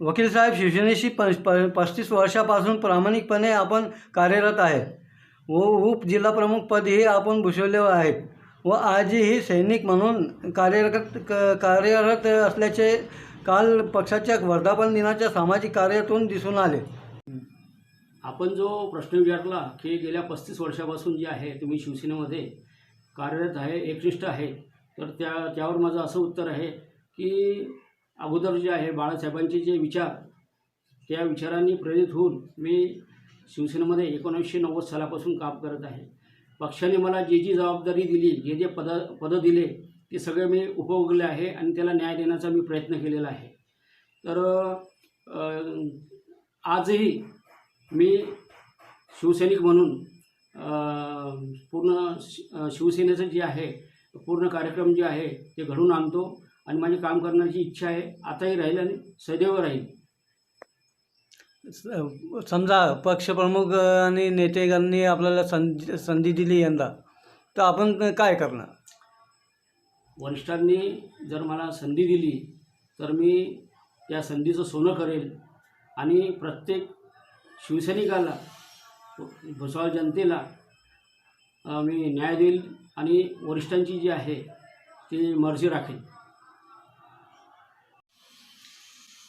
वकील साहेब शिवसेनेशी प प- पस्तीस वर्षापासून प्रामाणिकपणे आपण कार्यरत आहे व उपजिल्हाप्रमुखपदही आपण भूषवले आहेत. व आजही सैनिक म्हणून कार्यरत क कार्यरत असल्याचे काल पक्षाच्या वर्धापन दिनाच्या सामाजिक कार्यातून दिसून आले. आपण जो प्रश्न विचारला की गेल्या पस्तीस वर्षापासून जे आहे तुम्ही शिवसेनेमध्ये कार्यरत आहे एकनिष्ठ आहे तर त्या त्यावर माझं असं उत्तर आहे की अगोदर जे आहे बाळासाहेबांचे जे विचार त्या विचारांनी प्रेरित होऊन मी शिवसेनेमध्ये एकोणीसशे नव्वद सालापासून काम करत आहे. पक्षाने मला जी जी जबाबदारी दिली जे जे पद पदं दिले ते सगळे मी उपभोगले आहे आणि त्याला न्याय देण्याचा मी प्रयत्न केलेला आहे. तर आजही मी शिवसैनिक म्हणून पूर्ण शि- शिवसेनेचं जे आहे पूर्ण कार्यक्रम जे आहे ते घडून आणतो आणि माझी काम करण्याची इच्छा आहे. आताही राहील आणि सदैव राहील. समजा पक्षप्रमुख आणि नेतेगांनी आपल्याला संधी संधी दिली यंदा तर आपण काय करणार? वरिष्ठांनी जर मला संधी दिली तर मी त्या संधीचं सोनं करेल आणि प्रत्येक शिवसैनिकाला भुसावळ जनतेला मी न्याय देईल आणि वरिष्ठांची जी आहे ती मर्जी राखेल.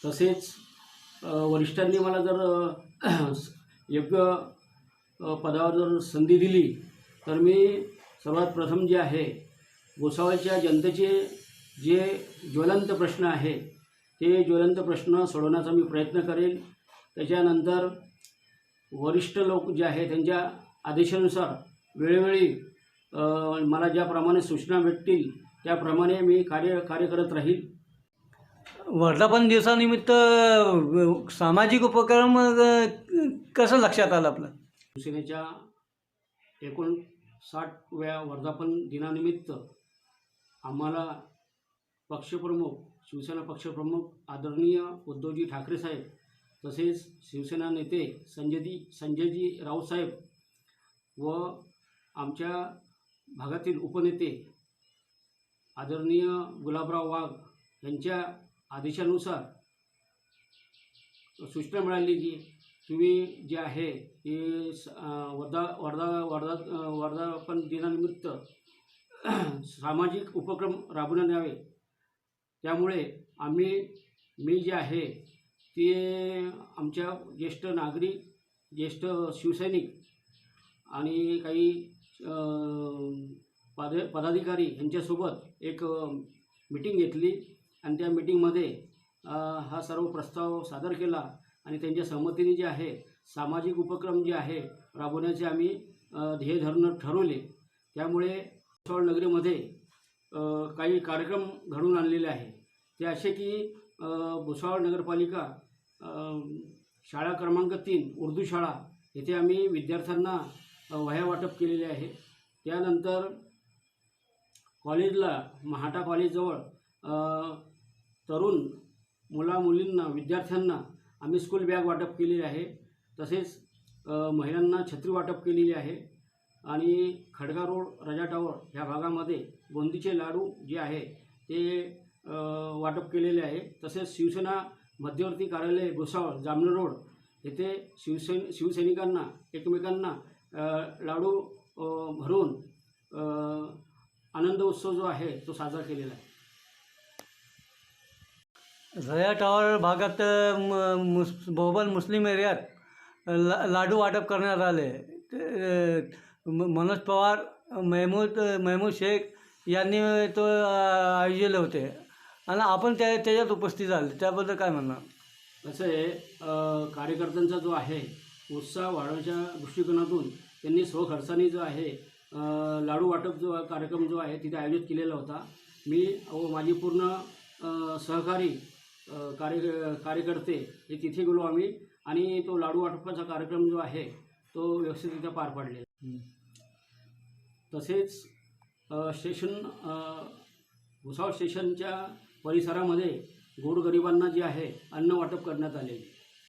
तसेच वरिष्ठांनी मला जर योग्य पदावर जर संधी दिली तर मी सर्वात प्रथम जे आहे भुसावळच्या जनतेचे जे ज्वलंत प्रश्न आहे ते ज्वलंत प्रश्न सोडवण्याचा मी प्रयत्न करेल. त्याच्यानंतर वरिष्ठ लोक जे आहे त्यांच्या आदेशानुसार वेळोवेळी मला ज्याप्रमाणे सूचना भेटतील त्याप्रमाणे मी कार्य कार्य करत राहील. वर्धापन दिवसानिमित्त सामाजिक उपक्रम कसं लक्षात आलं आपलं? शिवसेनेच्या एकोणसाठव्या वर्धापन दिनानिमित्त आम्हाला पक्षप्रमुख शिवसेना पक्षप्रमुख आदरणीय उद्धवजी ठाकरे साहेब तसेच शिवसेना नेते संजयजी संजयजी रावसाहेब व आमच्या भागातील उपनेते आदरणीय गुलाबराव वाघ यांच्या आदेशानुसार सूचना मिळाली की तुम्ही जे आहे ते स- वर्धा वर्धा वर्धा वर्धापन दिनानिमित्त सामाजिक उपक्रम राबवण्यात यावे. त्यामुळे आम्ही मी जे आहे ते आमच्या ज्येष्ठ नागरिक ज्येष्ठ शिवसैनिक आणि काही पद पदाधिकारी यांच्यासोबत एक मिटिंग घेतली आणि त्या मिटिंगमध्ये हा सर्व प्रस्ताव सादर केला आणि त्यांच्या सहमतीने जे आहे सामाजिक उपक्रम जे आहे राबवण्याचे आम्ही ध्येय धरणं ठरवले. त्यामुळे भुसावळ नगरीमध्ये काही कार्यक्रम घडून आणलेले आहे. ते असे की भुसावळ नगरपालिका शाळा क्रमांक तीन उर्दू शाळा येथे आम्ही विद्यार्थ्यांना वह्या वाटप केलेले आहे. त्यानंतर कॉलेजला महाटा कॉलेजजवळ तरुण मुला मुलींना विद्यार्थ्यांना आम्ही स्कूल बॅग वाटप केलेली आहे. तसेच महिलांना छत्री वाटप केलेली आहे. आणि खडगा रोड रजा टावर ह्या भागामध्ये बोंदीचे लाडू जे आहे ते वाटप केलेले आहे. तसेच शिवसेना मध्यवर्ती कार्यालय भुसावळ जामनेर रोड येथे शिवसेन शिवसैनिकांना एकमेकांना लाडू भरून आनंद उत्सव जो आहे तो साजरा केलेला आहे. झया टावर भागात म- मुस बहुबल मुस्लिम एरियात ला लाडू वाटप करण्यात आले. ते, म- मनोज पवार महमूद महमूद शेख यांनी तो अ, आयोजले होते. आणि आपण त्या त्याच्यात उपस्थित झाले. त्याबद्दल काय म्हणणार? कसं आहे कार्यकर्त्यांचा जो आहे उत्साह वाढवण्याच्या दृष्टिकोनातून त्यांनी स्वखर्चाने जो आहे लाडू वाटप जो कार्यक्रम जो आहे तिथे आयोजित केलेला होता. मी व माझी पूर्ण सहकारी कार्य कार्यकर्ते हे तिथे गेलो आम्ही आणि तो लाडू वाटपाचा कार्यक्रम जो आहे तो व्यवस्थितरित्या पार पाडलेला. तसेच स्टेशन भुसावळ स्टेशनच्या परिसरामध्ये गोरगरिबांना जे आहे अन्न वाटप करण्यात आले.